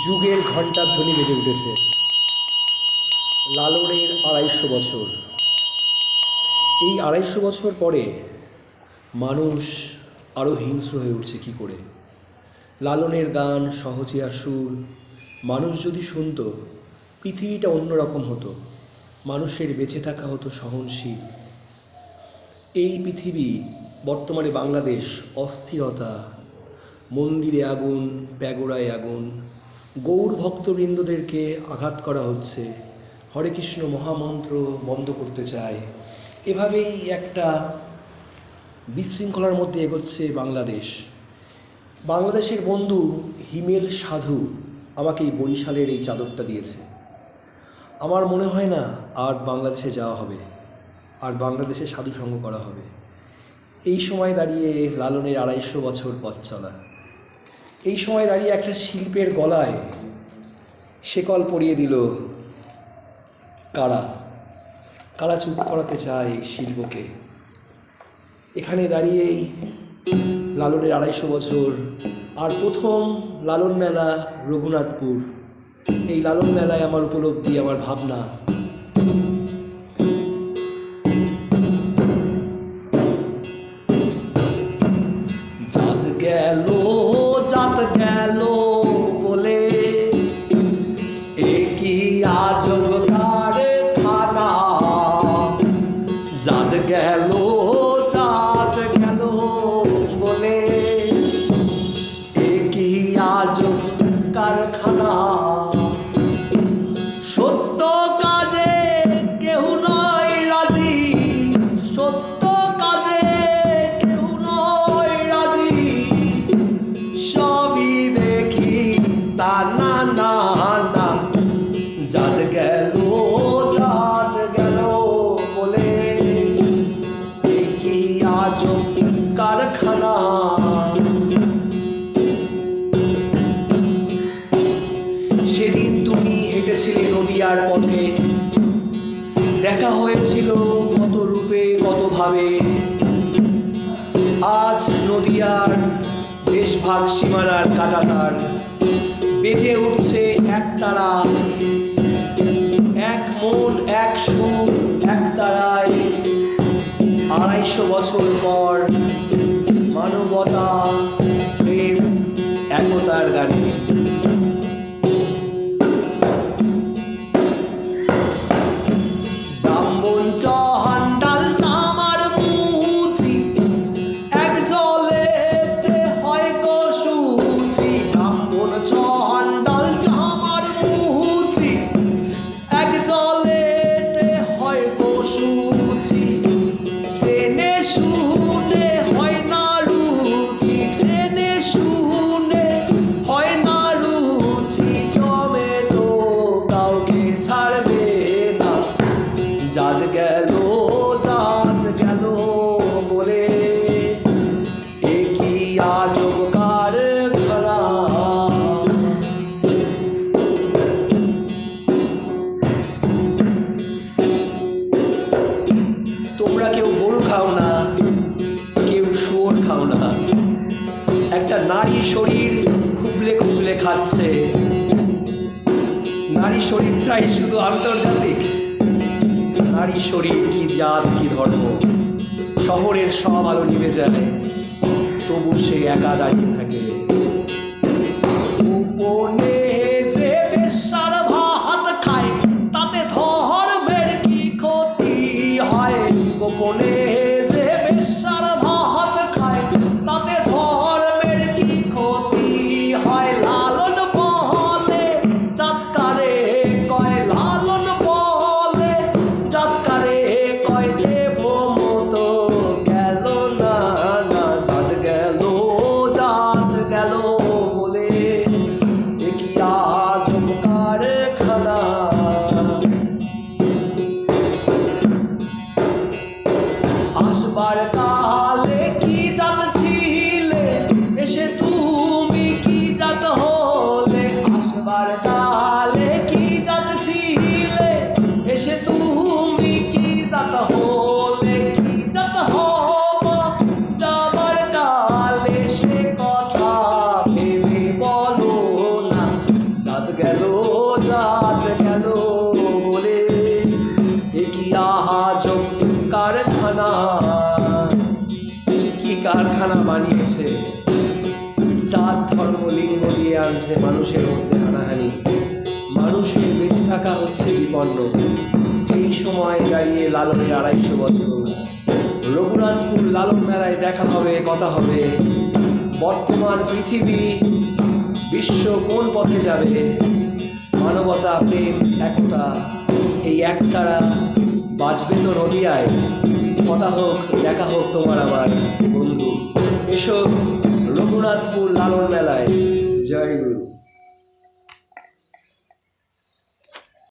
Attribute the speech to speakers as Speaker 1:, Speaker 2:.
Speaker 1: যুগের ঘণ্টার ধ্বনি বেজে উঠেছে। লালনের আড়াইশো বছর। এই আড়াইশো বছর পরে মানুষ আরও হিংস্র হয়ে উঠছে কী করে? লালনের গান, সহজিয়া সুর, মানুষ যদি শুনতো, পৃথিবীটা অন্যরকম হতো। মানুষের বেঁচে থাকা হতো সহনশীল। এই পৃথিবী, বর্তমানে বাংলাদেশ অস্থিরতা, মন্দিরে আগুন, প্যাগোড়ায় আগুন গৌর ভক্তবৃন্দদেরকে আঘাত করা হচ্ছে। হরে কৃষ্ণ মহামন্ত্র বন্ধ করতে চায়। এভাবেই একটা বিশৃঙ্খলার মধ্যে এগোচ্ছে বাংলাদেশ। বাংলাদেশের বন্ধু হিমেল সাধু আমাকে এই বরিশালের এই চাদরটা দিয়েছে। আমার মনে হয় না আর বাংলাদেশে যাওয়া হবে, আর বাংলাদেশে সাধু সঙ্গ করা হবে। এই সময় দাঁড়িয়ে লালনের আড়াইশো বছর পথ চলা। এই সময় দাঁড়িয়ে একটা শিল্পের গলায় শেকল পরিয়ে দিল কারা? কারা চুপ করাতে চায় শিল্পকে? এখানে দাঁড়িয়েই লালনের আড়াইশো বছর আর প্রথম লালন মেলা রঘুনাথপুর। এই লালন মেলায় আমার উপলব্ধি, আমার ভাবনা জাত গেল জাত গেল বলে। এ কি আজব কারখানা? সত্য কাজে নয় রাজি। সত্য কাজে নয় রাজি। সবই দেখি না না কারখানা। সেদিন তুমি হেঁটেছিলে নদিয়ার পথে। দেখা হয়েছিল কত রূপে, কত ভাবে। আজ নদিয়ার দেশভাগ সীমানার কাটাতার। বেজে উঠছে এক আড়াইশো বছর পর তোমরা কেউ গরু খাও না, কেউ শুয়োর খাও না। একটা নারী শরীর খুবলে খুবলে খাচ্ছে। নারী শরীরটাই শুধু আন্তর্জাতিক। নারী শরীর কি জাত, কি ধর্ম? শহরের সব আলো নিভে যায়। তবু সে একা দাঁড়িয়ে থাকে। কারখানা বানিয়েছে। চার ধর্ম লিঙ্গ দিয়ে আনছে মানুষের মধ্যে হানাহানি। মানুষের বেঁচে থাকা হচ্ছে বিপন্ন। এই সময় দাঁড়িয়ে লালনের আড়াইশো বছর। রঘুনাথপুর লালন মেলায় দেখা হবে, কথা হবে। বর্তমান পৃথিবী বিশ্ব কোন পথে যাবে? মানবতা, প্রেম, একতা, এই একতারা বাঁচবে তো নদিয়ায়। কথা হোক, দেখা হোক তোমার আমার বন্ধু এসো রঘুনাথপুর লালন মেলায়। জয় গুরু।